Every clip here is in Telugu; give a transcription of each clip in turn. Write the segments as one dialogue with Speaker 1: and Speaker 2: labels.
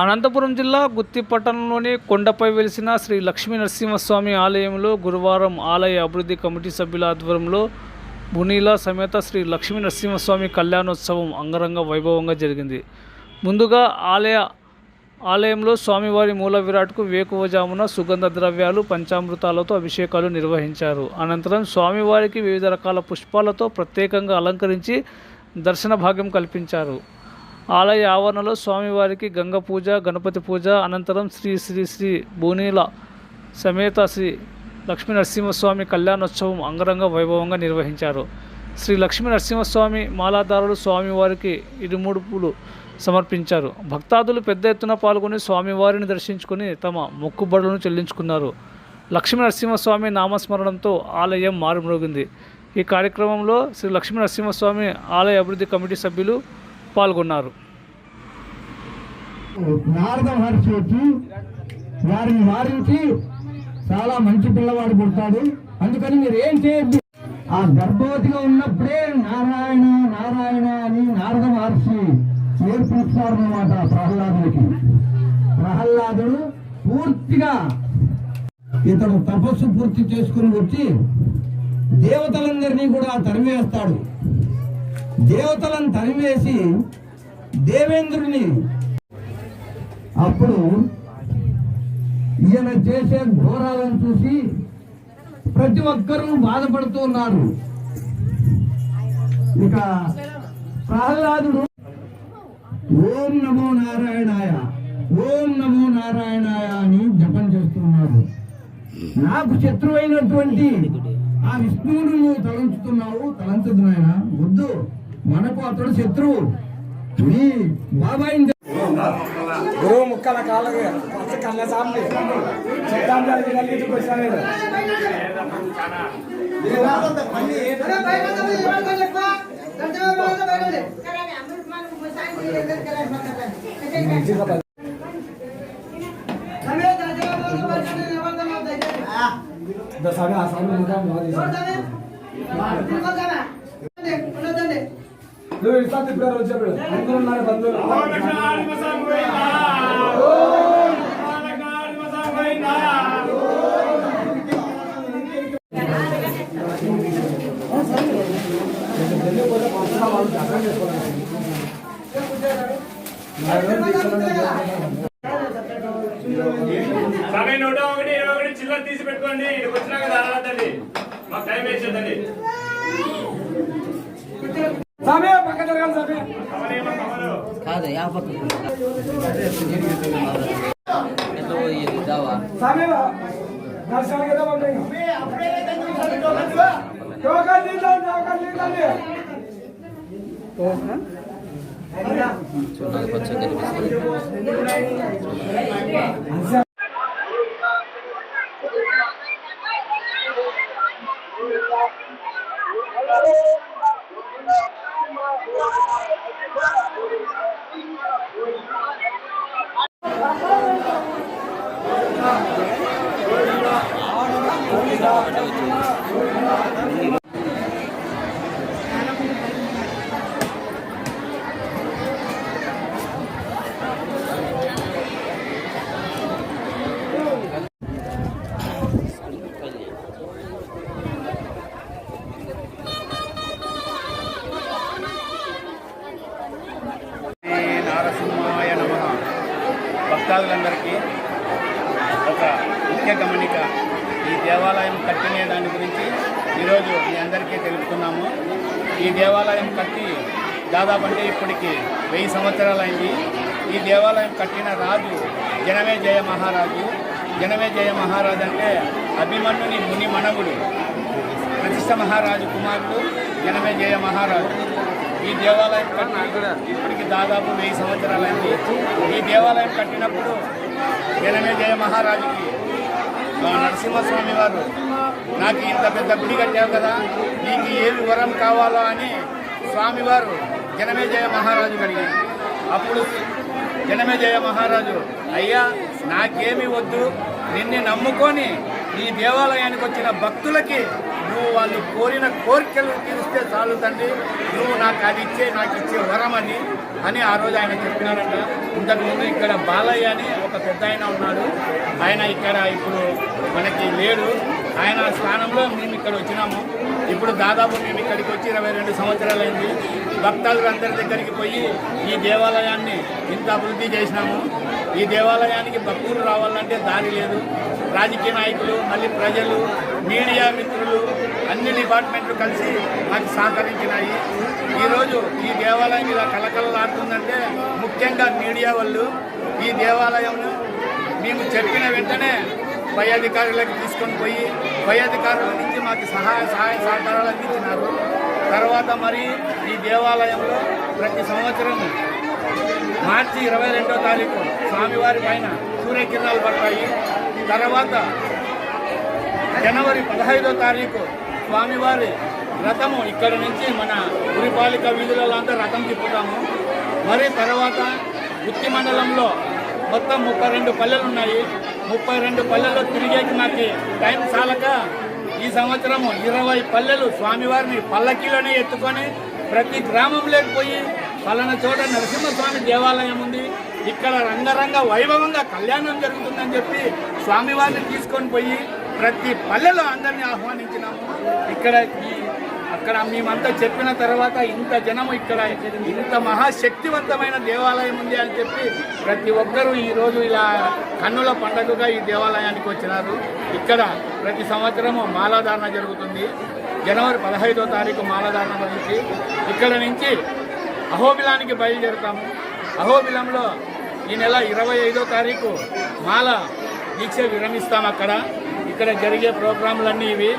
Speaker 1: అనంతపురం జిల్లా గుత్తి పట్టణంలోని కొండపై వెలిసిన శ్రీ లక్ష్మీ నరసింహస్వామి ఆలయంలో గురువారం ఆలయ అభివృద్ధి కమిటీ సభ్యుల ఆధ్వర్యంలో బునీల సమేత శ్రీ లక్ష్మీ నరసింహస్వామి కళ్యాణోత్సవం అంగరంగ వైభవంగా జరిగింది. ముందుగా ఆలయ ఆలయంలో స్వామివారి మూల విరాట్కు వేకువజామున సుగంధ ద్రవ్యాలు పంచామృతాలతో అభిషేకాలు నిర్వహించారు. అనంతరం స్వామివారికి వివిధ రకాల పుష్పాలతో ప్రత్యేకంగా అలంకరించి దర్శన భాగ్యం కల్పించారు. ఆలయ ఆవరణలో స్వామివారికి గంగ పూజ గణపతి పూజ అనంతరం శ్రీ శ్రీ శ్రీ బోనీల సమేత శ్రీ లక్ష్మీ నరసింహస్వామి కళ్యాణోత్సవం అంగరంగ వైభవంగా నిర్వహించారు. శ్రీ లక్ష్మీ నరసింహస్వామి మాలాదారులు స్వామివారికి ఇరుముడుపులు సమర్పించారు. భక్తాదులు పెద్ద ఎత్తున పాల్గొని స్వామివారిని దర్శించుకుని తమ మొక్కుబడులను చెల్లించుకున్నారు. లక్ష్మీ నరసింహస్వామి నామస్మరణంతో ఆలయం మారుమ్రోగింది. ఈ కార్యక్రమంలో శ్రీ లక్ష్మీ నరసింహస్వామి ఆలయ అభివృద్ధి కమిటీ సభ్యులు పాల్గొన్నారు.
Speaker 2: నారద మహర్షి వచ్చి వారిని వారించి చాలా మంచి పిల్లవాడు పుడతాడు. అందుకని మీరు ఏం చేయొద్దు. ఆ గర్భవతిగా ఉన్నప్పుడే నారాయణ నారాయణ అని నారద మహర్షి నేర్పిస్తారన్నమాట ప్రహ్లాదునికి. ప్రహ్లాదుడు పూర్తిగా ఇతడు తపస్సు పూర్తి చేసుకుని వచ్చి దేవతలందరినీ కూడా తరిమేస్తాడు. దేవతలను తరివేసి దేవేంద్రుని అప్పుడు ఈయన చేసే ఘోరాలను చూసి ప్రతి ఒక్కరూ బాధపడుతూ ఉన్నారు. ఇక ప్రహ్లాదుడు ఓం నమో నారాయణాయ ఓం నమో నారాయణాయ అని జపం చేస్తున్నాడు నాకు శత్రువైనటువంటి ఆ విష్ణువును నువ్వు తలంచుతున్నావు తలంచదు నాయన వద్దు. మనకు అతడు శత్రువు. మీ బాబాయి
Speaker 3: గురువు ముక్కల కాళ్ళకి కళ్ళ సామి చెప్తాం కలిగి వచ్చాను స్వామి ఆ స్వామి నువ్వు ఇస్తా తిప్పారు వచ్చాడు అందరూ ఉన్నారు బంధువులు.
Speaker 4: సమయం నూట ఒకటి ఇరవై ఒకటి చిల్లర తీసి పెట్టుకోండి. ఇక్కడికి వచ్చినా కదా అడగద్దండి మాకు టైం వేస్ట్
Speaker 3: టోకన్ తీద్దండి
Speaker 5: చూడడానికి కొంచెం కనిపిస్తుంది
Speaker 4: ಹೋಗಿದ್ದ ఈ దేవాలయం కట్టిన దాని గురించి ఈరోజు మీ అందరికీ తెలుపుతున్నాము. ఈ దేవాలయం కట్టి దాదాపు అంటే ఇప్పటికి వెయ్యి సంవత్సరాలైంది. ఈ దేవాలయం కట్టిన రాజు జనమే జయ మహారాజు. జనమే జయ మహారాజు అంటే అభిమన్యుని ముని మనవుడు ప్రతిష్ట మహారాజు కుమారుడు జనమే జయ మహారాజు. ఈ దేవాలయం కట్టిన ఇప్పటికి దాదాపు వెయ్యి సంవత్సరాలైంది. ఈ దేవాలయం కట్టినప్పుడు జనమే జయ మహారాజుకి నరసింహస్వామి వారు నాకు ఇంత పెద్ద గుడి కట్టావు కదా నీకు ఏమి వరం కావాలో అని స్వామివారు జనమేజయ మహారాజు అడిగారు. అప్పుడు జనమేజయ మహారాజు అయ్యా నాకేమి వద్దు. నిన్ను నమ్ముకొని ఈ దేవాలయానికి వచ్చిన భక్తులకి నువ్వు వాళ్ళు కోరిన కోరికలు తీరిస్తే చాలు తండ్రి. నువ్వు నాకు అది ఇచ్చే నాకు ఇచ్చే వరం అని అని ఆ రోజు ఆయన చెప్పినారంట. ఇంతకుముందు ఇక్కడ బాలయ్య అని ఒక పెద్ద ఆయన ఉన్నాడు. ఆయన ఇక్కడ ఇప్పుడు మనకి లేడు. ఆయన స్థానంలో మేము ఇక్కడ వచ్చినాము. ఇప్పుడు దాదాపు మేము ఇక్కడికి వచ్చి ఇరవై రెండు సంవత్సరాలైంది. భక్తాదులందరి దగ్గరికి పోయి ఈ దేవాలయాన్ని ఇంత అభివృద్ధి చేసినాము. ఈ దేవాలయానికి భక్తులు రావాలంటే దారి లేదు. రాజకీయ నాయకులు మళ్ళీ ప్రజలు మీడియా మిత్రులు అన్ని డిపార్ట్మెంట్లు కలిసి మాకు సహకరించినాయి. ఈరోజు ఈ దేవాలయం ఇలా కలకలలాడుతుందంటే ముఖ్యంగా మీడియా వాళ్ళు ఈ దేవాలయంను మేము చెప్పిన వెంటనే పై అధికారులకు తీసుకొని పోయి పై అధికారుల నుంచి మాకు సహాయ సహాయ సహకారాలు అందించినారు. తర్వాత మరి ఈ దేవాలయంలో ప్రతి సంవత్సరం మార్చి ఇరవై రెండో తారీఖు స్వామివారి పైన సూర్యకిరణాలు పడతాయి. తర్వాత జనవరి పదహైదో తారీఖు స్వామివారి రథము ఇక్కడ నుంచి మన గురిపాలిక వీధులలో అంతా రథం తిప్పుతాము. మరి తర్వాత గుత్తి మండలంలో మొత్తం ముప్పై రెండు పల్లెలు ఉన్నాయి. ముప్పై రెండు పల్లెల్లో తిరిగేకి నాకు టైం చాలక ఈ సంవత్సరము ఇరవై పల్లెలు స్వామివారిని పల్లకీలోనే ఎత్తుకొని ప్రతి గ్రామంలోకి పోయి పలానా చోట నరసింహస్వామి దేవాలయం ఉంది. ఇక్కడ రంగరంగ వైభవంగా కళ్యాణం జరుగుతుందని చెప్పి స్వామివారిని తీసుకొని పోయి ప్రతి పల్లెలో అందరినీ ఆహ్వానించినాము. ఇక్కడ ఈ అక్కడ మేమంతా చెప్పిన తర్వాత ఇంత జనం ఇక్కడ ఇంత మహాశక్తివంతమైన దేవాలయం ఉంది అని చెప్పి ప్రతి ఒక్కరూ ఈరోజు ఇలా కన్నుల పండగగా ఈ దేవాలయానికి వచ్చినారు. ఇక్కడ ప్రతి సంవత్సరము మాలాధారణ జరుగుతుంది. జనవరి పదహైదో తారీఖు మాలాధారణ గురించి. ఇక్కడ నుంచి అహోబిలానికి బయలుదేరుతాము. అహోబిలంలో ఈ నెల ఇరవై ఐదో తారీఖు మాల దీక్ష విరమిస్తాం అక్కడ. ఇక్కడ జరిగే ప్రోగ్రాంలన్నీ ఇవి.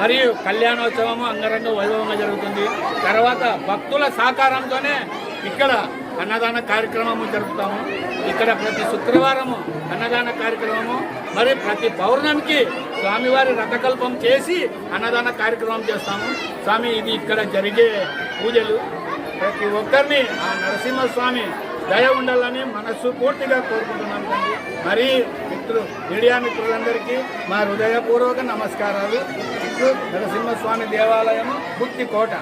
Speaker 4: మరియు కళ్యాణోత్సవము అంగరంగ వైభవంగా జరుగుతుంది. తర్వాత భక్తుల సహకారంతోనే ఇక్కడ అన్నదాన కార్యక్రమము జరుపుతాము. ఇక్కడ ప్రతి శుక్రవారము అన్నదాన కార్యక్రమము మరి ప్రతి పౌర్ణమికి స్వామివారి రథకల్పం చేసి అన్నదాన కార్యక్రమం చేస్తాము. స్వామి ఇది ఇక్కడ జరిగే పూజలు. ప్రతి ఒక్కరిని ఆ నరసింహస్వామి దయ ఉండాలని మనస్సు పూర్తిగా కోరుకుంటున్నాను తండ్రి. మరి మిత్రులు మీడియా మిత్రులందరికీ మా హృదయపూర్వక నమస్కారాలు. ఇప్పుడు నరసింహస్వామి దేవాలయం గుత్తి కోట